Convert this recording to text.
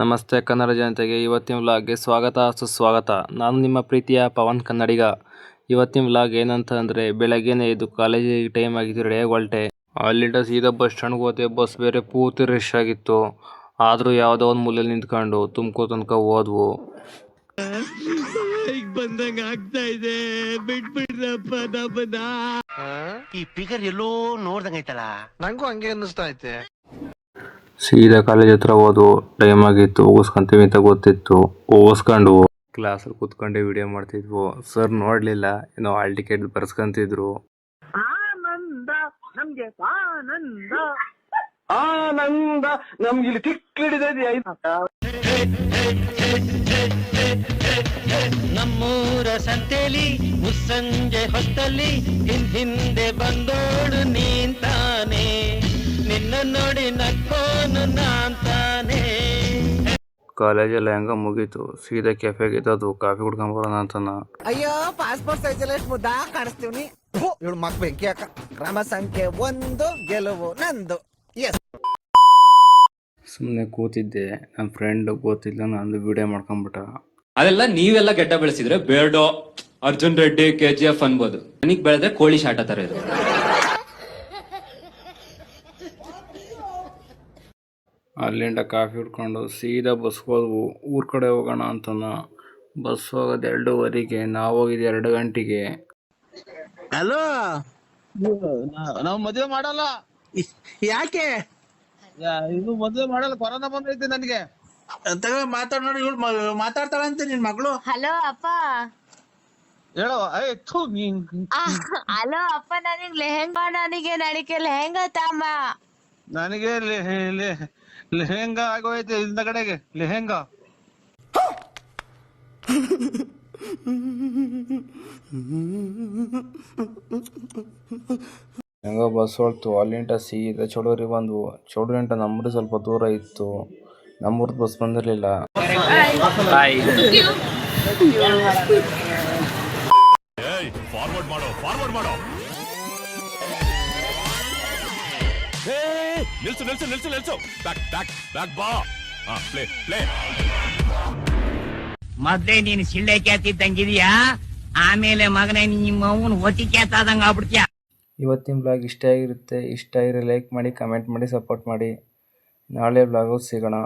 ನಮಸ್ತೆ ಕನ್ನಡ ಜನತೆಗೆ ಇವತ್ತಿನ ವ್ಲಾಗ್ಗೆ ಸ್ವಾಗತ ಸುಸ್ವಾಗತ. ನಾನು ನಿಮ್ಮ ಪ್ರೀತಿಯ ಪವನ್ ಕನ್ನಡಿಗ. ಇವತ್ತಿನ ವ್ಲಾಗ್ ಏನಂತ ಅಂದರೆ ಬೆಳಗ್ಗೆನೇ ಇದು ಕಾಲೇಜಿಗೆ ಟೈಮ್ ಆಗಿತ್ತು ರೆಡಿಯಾಗಿ ಹೊಲ್ಟೆ ಅಲ್ಲಿಂದ ಸೀದಾ ಬಸ್ ಸ್ಟ್ಯಾಂಡ್ಗೆ ಹೋದೆ ಬಸ್ ಬೇರೆ ಪೂರ್ತಿ ರಶ್ ಆಗಿತ್ತು. ಆದರೂ ಯಾವುದೋ ಒಂದು ಮೂಲೆಯಲ್ಲಿ ನಿಂತ್ಕೊಂಡು ತುಮಕೂರು ತನಕ ಹೋದ್ವು. ಈ ಫಿಗರ್ ಎಲ್ಲೋ ನೋಡ್ದಂಗೈತಲ್ಲ ನಂಗೂ ಹಂಗೆ ಅನ್ನಿಸ್ತಾ ಐತೆ. ಸೀದಾ ಕಾಲೇಜ್ ಹತ್ರ ಹೋದ್ವು ಟೈಮ್ ಆಗಿತ್ತು ಓಗಿಸ್ಕೊಂತೀವಿ ಅಂತ ಗೊತ್ತಿತ್ತು ಹೋಗಿಸ್ಕೊಂಡು ಕ್ಲಾಸಲ್ಲಿ ಕೂತ್ಕೊಂಡೆ ವಿಡಿಯೋ ಮಾಡ್ತಿದ್ವು. ಸರ್ ನೋಡ್ಲಿಲ್ಲ ಏನೋ ಹಾಲ್ ಟಿಕೆಟ್ ಬರ್ಸ್ಕೊಂತಿದ್ರು. ಆನಂದ ನಮ್ಗೆ ಇಲ್ಲಿ ತಿಕ್ಕಿಡಿದೆ ನಮ್ಮೂರ ಸಂತೆಲಿ ಮುಸ್ಸಂಜೆ ಹೊತ್ತಲ್ಲಿ ಹಿಂದೆ ಹಿಂದೆ ಕಾಲೇಜೆಲ್ಲ ಹೆಂಗ ಮುಗೀತು. ಸೀದಾ ಕೆಫೆಗೆ ಇದ್ದದ್ದು ಕಾಫಿ ಕುಡ್ಕೊಂಡ್ ಬರೋಣ ಅಂತನ ಅಯ್ಯೋ ಪಾಸ್ಪೋರ್ಟ್ ಸೈಜಲ್ಲಿ ಎಷ್ಟು ಮುದ್ದಾ ಕಾಣಿಸ್ತೀವಿ ಇವಳು ಮಕ್ ಬೆಂಕಿ ಹಾಕ ಕ್ರಮ ಸಂಖ್ಯೆ ಒಂದು ಗೆಲುವು ನಂದು. ಎಸ್ ಸುಮ್ಮನೆ ಕೂತಿದ್ದೆ. ನನ್ನ ಫ್ರೆಂಡ್ ಗೊತ್ತಿಲ್ಲ ನಂದು ವಿಡಿಯೋ ಮಾಡ್ಕೊಂಬಿಟ್ಟ. ಅದೆಲ್ಲ ನೀವೆಲ್ಲ ಗೆಡ್ಡ ಬೆಳೆಸಿದ್ರೆ ಬೇಡೋ Arjun Reddy K G F ಅನ್ಬೋದು. ನನಗೆ ಬೆಳೆದ್ರೆ ಕೋಳಿ ಶಾಟ ತರ ಇದು ಅಲ್ಲಿಂದ ಕಾಫಿ ಹಿಡ್ಕೊಂಡು ಸೀದಾ ಬಸ್ಗೆ ಹೋದ್ವು ಊರ ಕಡೆ ಹೋಗೋಣ ಅಂತನ. ಬಸ್ ಹೋಗೋದು ಎರಡೂವರೆಗೆ ನಾವು ಹೋಗಿದ್ದು ಎರಡು ಗಂಟೆಗೆ. ಹಲೋ ನಾವು ಮದುವೆ ಮಾಡಲ್ಲ. ಯಾಕೆ? ಯಾ- ಇದು ಮದುವೆ ಮಾಡಲ್ಲ ಕೊರೋನಾ ಬಂದೈತೆ ನನಗೆ. ತಗೋ ಮಾತಾಡ್ ನೋಡಿ ಇವಳು ಮಾತಾಡ್ತಾಳಂತೆ ನಿನ್ ಮಗಳು. ಹಲೋ ಅಪ್ಪ. ಹೇಳೋ ಏ ಥೂ ನೀನ್ ಹಲೋ ಅಪ್ಪ ನನಗೆ ಲೆಹೆಂಗಾ ನನಗೆ ನಡಿಕೆ ಲೆಹೆಂಗಾ ತಾಂಬ. ನನಗೆ ಲೆಹೆಂಗಾ ಆಗೋಯ್ತು ಇಂದ ಕಡೆಗೆ. ಲೆಹೆಂಗಾ. ಹೆಂಗ ಬಸ್ ಹೊಳ್ತು ಅಲ್ಲಿಂಟ ಸೀದಾ ಚೌಡೂರಿ ಬಂದ್ವು. ಚೌಡೂರಿಂಟ ನಮ್ಮೂರು ಸ್ವಲ್ಪ ದೂರ ಇತ್ತು. ನಮ್ಮೂರ್ದು ಬಸ್ ಬಂದಿರಲಿಲ್ಲ. ನಿಲ್ಸು ನಿಲ್ಸು ನಿಲ್ಸು ನಿಲ್ಸು. ಬ್ಯಾಕ್ ಬ್ಯಾಕ್ ಬ್ಯಾಕ್ ಬಾ ಹಾ ಪ್ಲೇ ಪ್ಲೇ ಮೊದ್ಲೇ ನೀನು ಸಿಳ್ಳೆ ಕ್ಯಾತಿದ್ದಂಗಿದ್ಯಾ ಆಮೇಲೆ ಮಗನೇ ನಿಮ್ಮ ಅವನ್ ಕ್ಯಾತ ಕ್ಯಾತಾದಂಗ ಆಗ್ಬಿಡ್ತೀಯ? ಇವತ್ತಿನ ಬ್ಲಾಗ್ ಇಷ್ಟ ಆಗಿರುತ್ತೆ. ಇಷ್ಟ ಆಗಿರೋ ಲೈಕ್ ಮಾಡಿ ಕಮೆಂಟ್ ಮಾಡಿ ಸಪೋರ್ಟ್ ಮಾಡಿ. ನಾಳೆ ಬ್ಲಾಗಲ್ಲಿ ಸಿಗೋಣ.